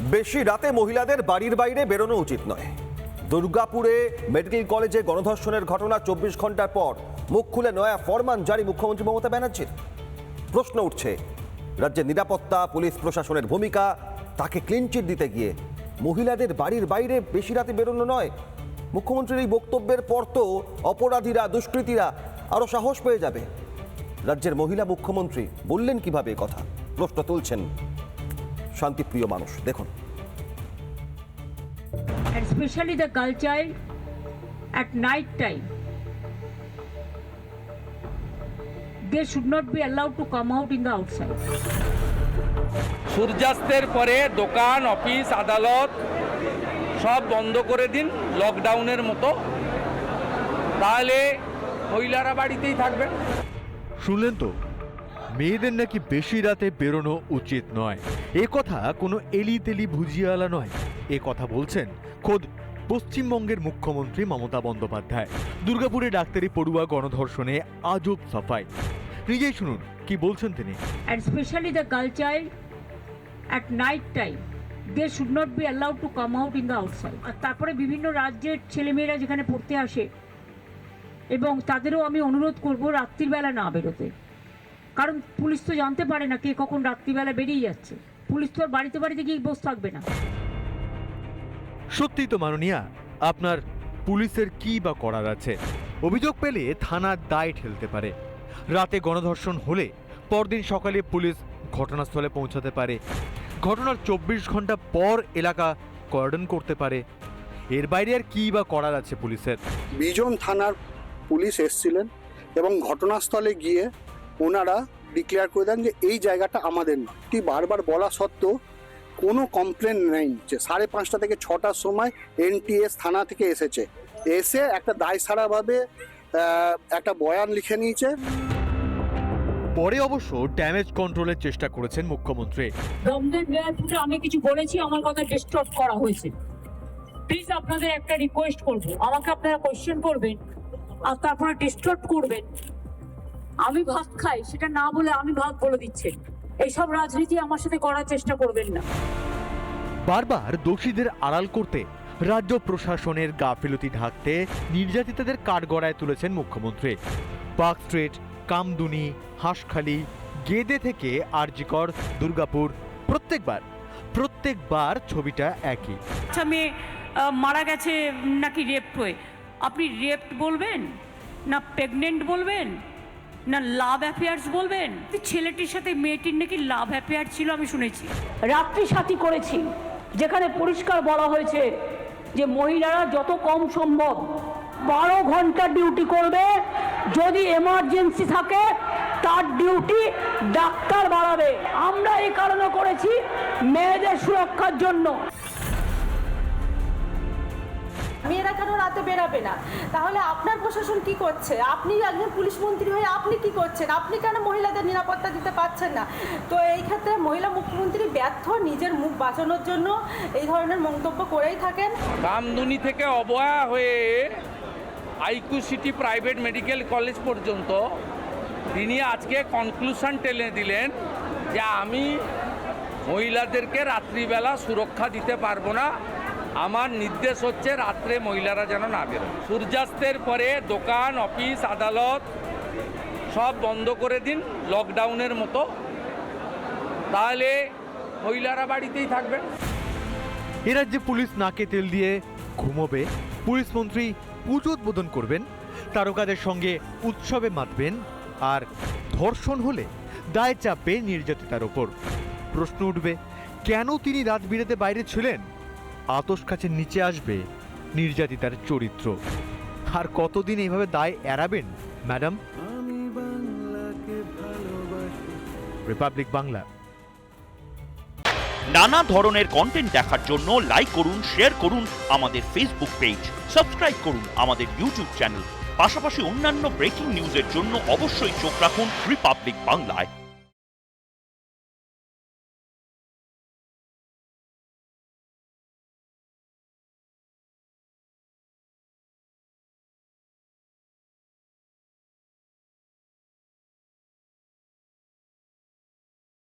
বেশি রাতে মহিলাদের বাড়ির বাইরে বেরোনো উচিত নয়। দুর্গাপুরে মেডিকেল কলেজে গণধর্ষণের ঘটনা চব্বিশ ঘণ্টার পর। মুখ খুলে নয়া ফরমান জারি মুখ্যমন্ত্রী মমতা ব্যানার্জির। প্রশ্ন উঠছে, রাজ্যের নিরাপত্তা, পুলিশ প্রশাসনের ভূমিকা, তাকে ক্লিনচিট দিতে গিয়ে মহিলাদের বাড়ির বাইরে বেশি রাতে বেরোনো নয়। মুখ্যমন্ত্রীর এই বক্তব্যের পর তো অপরাধীরা, দুষ্কৃতীরা আরও সাহস পেয়ে যাবে। রাজ্যের মহিলা মুখ্যমন্ত্রী বললেন কীভাবে কথা? প্রশ্ন তুলছেন শান্তি প্রিয় মানুষ দেখুন। Specially the culture at night time they should not be allowed to come out in the outside সূর্যাস্তের পরে দোকান অফিস আদালত সব বন্ধ করে দিন লকডাউনের মতো। তাহলে মহিলারা বাড়িতেই থাকবেন। শুনলেন তো? মেয়েদের নাকি বেশি রাতে বেরোনো উচিত নয়। এ কথা কোনো এলি তেলি ভুজিয়ালা নয়। এ কথা বলছেন খোদ পশ্চিমবঙ্গের মুখ্যমন্ত্রী মমতা বন্দ্যোপাধ্যায়। দুর্গাপুরে ডাক্তারি পড়ুয়া গণধর্ষণে আজব সাফাই। নিজেই শুনুন, কি বলছেন তিনি? And especially the girl child at night time, they should not be allowed to come out in the outside. আর তারপরে বিভিন্ন রাজ্যের ছেলেমেয়েরা যেখানে পড়তে আসে, এবং তাদেরও আমি অনুরোধ করব রাত্রিবেলা না বেরোতে। কারণ পুলিশ তো জানতে পারে না কে কখন রাত্রিবেলা বেরিয়ে যাচ্ছে। পুলিশ তো আর বাড়িতে বাড়িতে গিয়ে বসে থাকবে না। সত্যি তো মাননীয়া আপনার পুলিশের কি বা করার আছে? অভিযোগ পেলে থানার দায় ঠেলতে পারে। রাতে গণধর্ষণ হলে পরদিন সকালে পুলিশ ঘটনাস্থলে পৌঁছাতে পারে। ঘটনার চব্বিশ ঘণ্টা পর এলাকা কর্ডন করতে পারে। এর বাইরে আর কি বা করার আছে পুলিশের? বিজন থানার পুলিশ এসছিলেন এবং ঘটনাস্থলে গিয়ে ওনারা ডিক্লেয়ার করে দেন যে এই জায়গাটা আমাদের নয়। এটি বারবার বলা সত্ত্বেও কোনো কমপ্লেন নেই যে সাড়ে পাঁচটা থেকে ছটার সময় এনটিএস থানা থেকে এসেছে। এসে একটা দায় সারাভাবে একটা বয়ান লিখে নিয়েছে। পরে অবশ্য ড্যামেজ কন্ট্রোলের চেষ্টা করেছেন মুখ্যমন্ত্রী। দমদম আমি কিছু বলেছি আমার কথা ডিস্টার্ব করা হয়েছে। প্লিজ আপনাদের একটা রিকোয়েস্ট করব। আমাকে আপনারা কোশ্চেন করবেন আর তারপরে ডিস্টার্ব করবেন। আমি ভাত খাই সেটা না বলে আমি ভাত বলে দিচ্ছেন এইসব রাজনীতি আমার সাথে করার চেষ্টা করবেন না। বারবার দোষীদের আড়াল করতে রাজ্য প্রশাসনের গাফিলতি ঢাকতে নির্যাতিতাদের কাঠগড়ায় তুলেছেন মুখ্যমন্ত্রী। পার্ক স্ট্রিট কামদুনি হাঁসখালি গেদে থেকে আরজিকর দুর্গাপুর প্রত্যেকবার প্রত্যেকবার ছবিটা একই। বাচ্চা মেয়ে মারা গেছে নাকি রেপ হয়ে? আপনি রেপড বলবেন না প্রেগনেন্ট বলবেন? না লাভ অ্যাফেয়ার্স বলবেন? ছেলেটির সাথে মেয়েটির নাকি লাভ অ্যাফেয়ার ছিল আমি শুনেছি। রাত্রি সাথী করেছি, যেখানে পরিষ্কার বলা হয়েছে যে মহিলারা যত কম সম্ভব বারো ঘণ্টা ডিউটি করবে, যদি এমার্জেন্সি থাকে তার ডিউটি ডাক্তার বাড়াবে। আমরা এই কারণে করেছি মেয়েদের সুরক্ষার জন্য। রাতে বেরাবে না। তাহলে আপনার প্রশাসন কি করছে? আপনি একজন পুলিশ মন্ত্রী হয়ে আপনি কি করছেন? আপনি কেন মহিলাদের নিরাপত্তা দিতে পারছেন না? তো এই ক্ষেত্রে মহিলা মুখ্যমন্ত্রী ব্যর্থ নিজের মুখ বাঁচানোর জন্য এই ধরনের মন্তব্য করেই থাকেন। কামদুনি থেকে অবয়া হয়ে IQ city private medical college পর্যন্ত তিনি আজকে কনক্লুশন টেনে দিলেন যে আমি মহিলাদেরকে রাত্রিবেলা সুরক্ষা দিতে পারব না। আমার নির্দেশ হচ্ছে রাত্রে মহিলারা যেন না বেরোয়। সূর্যাস্তের পরে দোকান, অফিস, আদালত সব বন্ধ করে দিন লকডাউনের মতো। তাহলে মহিলারা বাড়িতেই থাকবেন। এ রাজ্যে পুলিশ নাকে তেল দিয়ে ঘুমোবে। পুলিশ মন্ত্রী পুজো উদ্বোধন করবেন। তারকাদের সঙ্গে উৎসবে মাতবেন। আর ধর্ষণ হলে দায় চাপবে নির্যাতিতার ওপর। প্রশ্ন উঠবে, কেন তিনি রাত বিরেতে বাইরে ছিলেন? আতস কাছে নিচে আসবে নির্যাতিতার চরিত্র। আর কতদিন এইভাবে দায় এড়াবেন ম্যাডাম? রিপাবলিক বাংলা। নানা ধরনের কন্টেন্ট দেখার জন্য লাইক করুন শেয়ার করুন আমাদের ফেসবুক পেজ সাবস্ক্রাইব করুন আমাদের ইউটিউব চ্যানেল পাশাপাশি অন্যান্য ব্রেকিং নিউজের জন্য অবশ্যই চোখ রাখুন রিপাবলিক বাংলায়